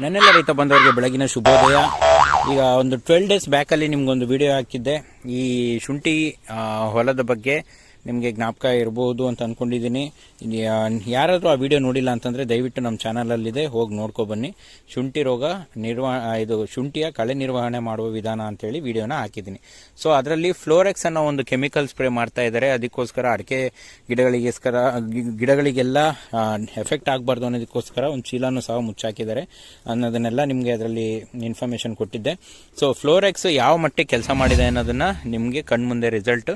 ನನ್ನೆಲ್ಲ ರೈತ ಬಂದವರಿಗೆ ಬೆಳಗಿನ ಶುಭೋದಯ. ಈಗ ಒಂದು ಟ್ವೆಲ್ ಡೇಸ್ ಬ್ಯಾಕಲ್ಲಿ ನಿಮ್ಗೊಂದು ವಿಡಿಯೋ ಹಾಕಿದ್ದೆ. ಈ ಶುಂಠಿ ಹೊಲದ ಬಗ್ಗೆ ನಿಮಗೆ ಜ್ಞಾಪಕ ಇರ್ಬೋದು ಅಂತ ಅಂದ್ಕೊಂಡಿದ್ದೀನಿ ಯಾರಾದರೂ ಆ ವಿಡಿಯೋ ನೋಡಿಲ್ಲ ಅಂತಂದರೆ ದಯವಿಟ್ಟು ನಮ್ಮ ಚಾನಲಲ್ಲಿದೆ, ಹೋಗಿ ನೋಡ್ಕೊಬನ್ನಿ ಶುಂಠಿ ರೋಗ ನಿರ್ವ ಇದು ಶುಂಠಿಯ ಕಳೆ ನಿರ್ವಹಣೆ ಮಾಡುವ ವಿಧಾನ ಅಂತೇಳಿ ವಿಡಿಯೋನ ಹಾಕಿದ್ದೀನಿ. ಸೊ, ಅದರಲ್ಲಿ ಫ್ಲೋರೆಕ್ಸ್ ಅನ್ನೋ ಒಂದು ಕೆಮಿಕಲ್ ಸ್ಪ್ರೇ ಮಾಡ್ತಾ ಇದ್ದಾರೆ. ಅದಕ್ಕೋಸ್ಕರ ಅಡಿಕೆ ಗಿಡಗಳಿಗೋಸ್ಕರ ಗಿಡಗಳಿಗೆಲ್ಲ ಎಫೆಕ್ಟ್ ಆಗಬಾರ್ದು ಅನ್ನೋದಕ್ಕೋಸ್ಕರ ಒಂದು ಚೀಲನೂ ಸಹ ಮುಚ್ಚಾಕಿದ್ದಾರೆ. ಅನ್ನೋದನ್ನೆಲ್ಲ ನಿಮಗೆ ಅದರಲ್ಲಿ ಇನ್ಫಾರ್ಮೇಷನ್ ಕೊಟ್ಟಿದ್ದೆ. ಸೊ, ಫ್ಲೋರೆಕ್ಸ್ ಯಾವ ಮಟ್ಟಿಗೆ ಕೆಲಸ ಮಾಡಿದೆ ಅನ್ನೋದನ್ನು ನಿಮಗೆ ಕಣ್ಮುಂದೆ ರಿಸಲ್ಟ್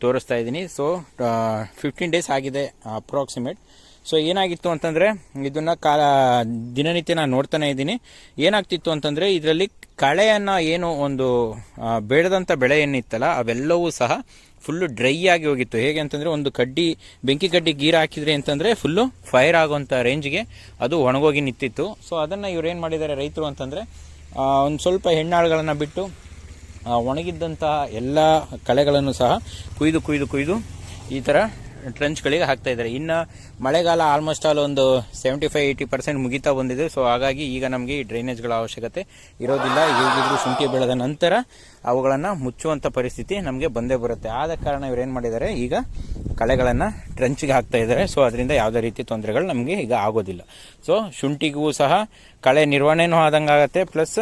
ತೋರಿಸ್ತಾ ಇದ್ದೀನಿ. ಸೊ ಫಿಫ್ಟೀನ್ ಡೇಸ್ ಆಗಿದೆ ಅಪ್ರಾಕ್ಸಿಮೇಟ್ ಸೊ ಏನಾಗಿತ್ತು ಅಂತಂದರೆ, ಇದನ್ನು ಕಾಲ, ದಿನನಿತ್ಯ ನಾನು ನೋಡ್ತಾನೆ ಇದ್ದೀನಿ. ಏನಾಗ್ತಿತ್ತು ಅಂತಂದರೆ, ಇದರಲ್ಲಿ ಕಳೆಯನ್ನು ಏನು ಒಂದು ಬೇಡದಂಥ ಬೆಳೆ ಏನಿತ್ತಲ್ಲ, ಅವೆಲ್ಲವೂ ಸಹ ಫುಲ್ಲು ಡ್ರೈ ಆಗಿ ಹೋಗಿತ್ತು. ಹೇಗೆ ಅಂತಂದರೆ, ಒಂದು ಕಡ್ಡಿ, ಬೆಂಕಿ ಕಡ್ಡಿ ಗೀರು ಹಾಕಿದ್ರಿ ಅಂತಂದರೆ ಫುಲ್ಲು ಫೈರ್ ಆಗುವಂಥ ರೇಂಜ್ಗೆ ಅದು ಒಣಗೋಗಿ ನಿಂತಿತ್ತು. ಸೊ ಅದನ್ನು ಇವ್ರು ಏನು ಮಾಡಿದ್ದಾರೆ ರೈತರು ಅಂತಂದರೆ ಒಂದು ಸ್ವಲ್ಪ ಹೆಣ್ಣಾಳುಗಳನ್ನು ಬಿಟ್ಟು ಒಣಗಿದ್ದಂತಹ ಎಲ್ಲ ಕಳೆಗಳನ್ನು ಸಹ ಕುಯ್ದು ಕುಯ್ದು ಕುಯ್ದು ಈ ಥರ ಟ್ರೆಂಚ್ಗಳಿಗೆ ಹಾಕ್ತಾ ಇದ್ದಾರೆ. ಇನ್ನು ಮಳೆಗಾಲ ಆಲ್ಮೋಸ್ಟ್ ಆಲ್ ಒಂದು ಸೆವೆಂಟಿ ಫೈವ್ ಏಯ್ಟಿ ಪರ್ಸೆಂಟ್ ಮುಗಿತಾ ಬಂದಿದೆ. ಸೊ ಹಾಗಾಗಿ ಈಗ ನಮಗೆ ಈ ಡ್ರೈನೇಜ್ಗಳ ಅವಶ್ಯಕತೆ ಇರೋದಿಲ್ಲ. ಹೇಗಿದ್ರು ಶುಂಠಿ ಬೆಳೆದ ನಂತರ ಅವುಗಳನ್ನು ಮುಚ್ಚುವಂಥ ಪರಿಸ್ಥಿತಿ ನಮಗೆ ಬಂದೇ ಬರುತ್ತೆ. ಆದ ಕಾರಣ ಇವ್ರು ಏನು ಮಾಡಿದ್ದಾರೆ? ಈಗ ಕಳೆಗಳನ್ನು ಟ್ರೆಂಚ್ಗೆ ಹಾಕ್ತಾ ಇದ್ದಾರೆ. ಸೊ ಅದರಿಂದ ಯಾವುದೇ ರೀತಿ ತೊಂದರೆಗಳು ನಮಗೆ ಈಗ ಆಗೋದಿಲ್ಲ. ಸೊ ಶುಂಠಿಗೂ ಸಹ ಕಳೆ ನಿರ್ವಹಣೆನೂ ಆದಂಗೆ ಆಗುತ್ತೆ. ಪ್ಲಸ್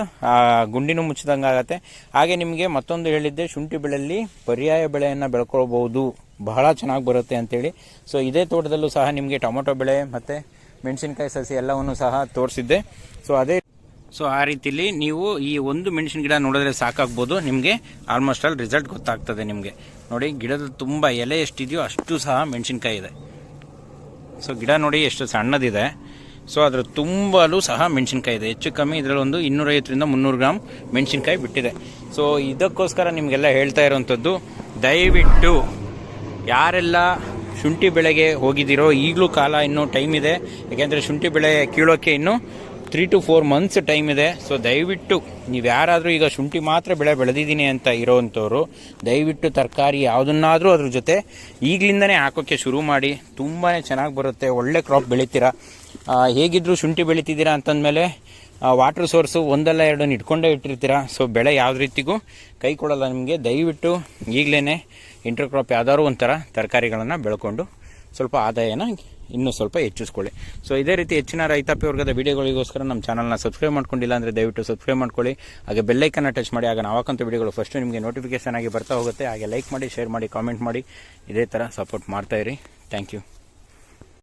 ಗುಂಡಿನೂ ಮುಚ್ಚಿದಂಗೆ ಆಗುತ್ತೆ. ಹಾಗೆ ನಿಮಗೆ ಮತ್ತೊಂದು ಹೇಳಿದ್ದೆ, ಶುಂಠಿ ಬೆಳೆಯಲ್ಲಿ ಪರ್ಯಾಯ ಬೆಳೆಯನ್ನು ಬೆಳ್ಕೊಳ್ಬಹುದು. ಬಹಳ ಚೆನ್ನಾಗಿ ಬರುತ್ತೆ ಅಂತೇಳಿ. ಸೊ ಇದೇ ತೋಟದಲ್ಲೂ ಸಹ ನಿಮಗೆ ಟೊಮೊಟೊ ಬೆಳೆ ಮತ್ತು ಮೆಣಸಿನಕಾಯಿ ಸಸಿ ಎಲ್ಲವನ್ನು ಸಹ ತೋರಿಸಿದ್ದೆ. ಸೊ ಅದೇ ಸೊ ಆ ರೀತಿಲಿ ನೀವು ಈ ಒಂದು ಮೆಣಸಿನ ಗಿಡ ನೋಡಿದ್ರೆ ಸಾಕಾಗ್ಬೋದು. ನಿಮಗೆ ಆಲ್ಮೋಸ್ಟ್ ಆಲ್ ರಿಸಲ್ಟ್ ಗೊತ್ತಾಗ್ತದೆ ನಿಮಗೆ. ನೋಡಿ ಗಿಡದ ತುಂಬ ಎಲೆ ಎಷ್ಟಿದೆಯೋ ಅಷ್ಟು ಸಹ ಮೆಣಸಿನ್ಕಾಯಿ ಇದೆ. ಸೊ ಗಿಡ ನೋಡಿ ಎಷ್ಟು ಸಣ್ಣದಿದೆ. ಸೊ ಅದರ ತುಂಬಲೂ ಸಹ ಮೆಣಸಿನ್ಕಾಯಿ ಇದೆ. ಹೆಚ್ಚು ಕಮ್ಮಿ ಇದರಲ್ಲಿ ಒಂದು ಇನ್ನೂರೈವತ್ತರಿಂದ ಮುನ್ನೂರು ಗ್ರಾಮ್ ಮೆಣಸಿನ್ಕಾಯಿ ಬಿಟ್ಟಿದೆ. ಸೊ ಇದಕ್ಕೋಸ್ಕರ ನಿಮಗೆಲ್ಲ ಹೇಳ್ತಾ ಇರೋವಂಥದ್ದು, ದಯವಿಟ್ಟು ಯಾರೆಲ್ಲ ಶುಂಠಿ ಬೆಳೆಗೆ ಹೋಗಿದ್ದೀರೋ, ಈಗಲೂ ಕಾಲ ಇನ್ನೂ ಟೈಮ್ ಇದೆ. ಯಾಕೆಂದರೆ ಶುಂಠಿ ಬೆಳೆ ಕೀಳೋಕ್ಕೆ ಇನ್ನೂ three to four months time ಇದೆ. ಸೊ ದಯವಿಟ್ಟು ನೀವು ಯಾರಾದರೂ ಈಗ ಶುಂಠಿ ಮಾತ್ರ ಬೆಳೆ ಬೆಳೆದಿದ್ದೀನಿ ಅಂತ ಇರೋವಂಥವ್ರು ದಯವಿಟ್ಟು ತರಕಾರಿ ಯಾವುದನ್ನಾದರೂ ಅದ್ರ ಜೊತೆ ಈಗಲಿಂದನೇ ಹಾಕೋಕ್ಕೆ ಶುರು ಮಾಡಿ. ತುಂಬಾ ಚೆನ್ನಾಗಿ ಬರುತ್ತೆ, ಒಳ್ಳೆ ಕ್ರಾಪ್ ಬೆಳಿತೀರಾ. ಹೇಗಿದ್ದರೂ ಶುಂಠಿ ಬೆಳಿತಿದ್ದೀರಾ ಅಂತಂದಮೇಲೆ ವಾಟರ್ ಸೋರ್ಸು ಒಂದಲ್ಲ ಎರಡನ್ನು ಇಟ್ಕೊಂಡೇ ಇಟ್ಟಿರ್ತೀರಾ. ಸೊ ಬೆಳೆ ಯಾವ ರೀತಿಗೂ ಕೈ ಕೊಡಲ್ಲ ನಿಮಗೆ. ದಯವಿಟ್ಟು ಈಗಲೇ ಇಂಟರ್ ಕ್ರಾಪ್ ಯಾವ್ದಾದ್ರು ಒಂಥರ ತರಕಾರಿಗಳನ್ನು ಬೆಳ್ಕೊಂಡು ಸ್ವಲ್ಪ ಆದಾಯನ ಇನ್ನೂ ಸ್ವಲ್ಪ ಹೆಚ್ಚಿಸ್ಕೊಳ್ಳಿ. ಸೊ ಇದೇ ರೀತಿ ಹೆಚ್ಚಿನ ರೈತಾಪಿ ವರ್ಗದ ವೀಡಿಯೋಗಳಿಗೋಸ್ಕರ ನಮ್ಮ ಚಾನಲ್ನ ಸಬ್ಸ್ಕ್ರೈಬ್ ಮಾಡ್ಕೊಂಡಿಲ್ಲ ಅಂದರೆ ದಯವಿಟ್ಟು ಸಬ್ಸ್ಕ್ರೈಬ್ ಮಾಡ್ಕೊಳ್ಳಿ. ಹಾಗೆ ಬೆಲ್ಲೈಕನ್ನ ಟಚ್ ಮಾಡಿ, ಆಗ ನಾವು ಹಾಕಂತ ವಿಡಿಯೋಗಳು ಫಸ್ಟು ನಿಮಗೆ ನೋಟಿಫಿಕೇಷನ್ ಆಗಿ ಬರ್ತಾ ಹೋಗುತ್ತೆ. ಹಾಗೆ ಲೈಕ್ ಮಾಡಿ ಶೇರ್ ಮಾಡಿ ಕಾಮೆಂಟ್ ಮಾಡಿ, ಇದೇ ಥರ ಸಪೋರ್ಟ್ ಮಾಡ್ತಾಯಿರಿ ಥ್ಯಾಂಕ್ ಯು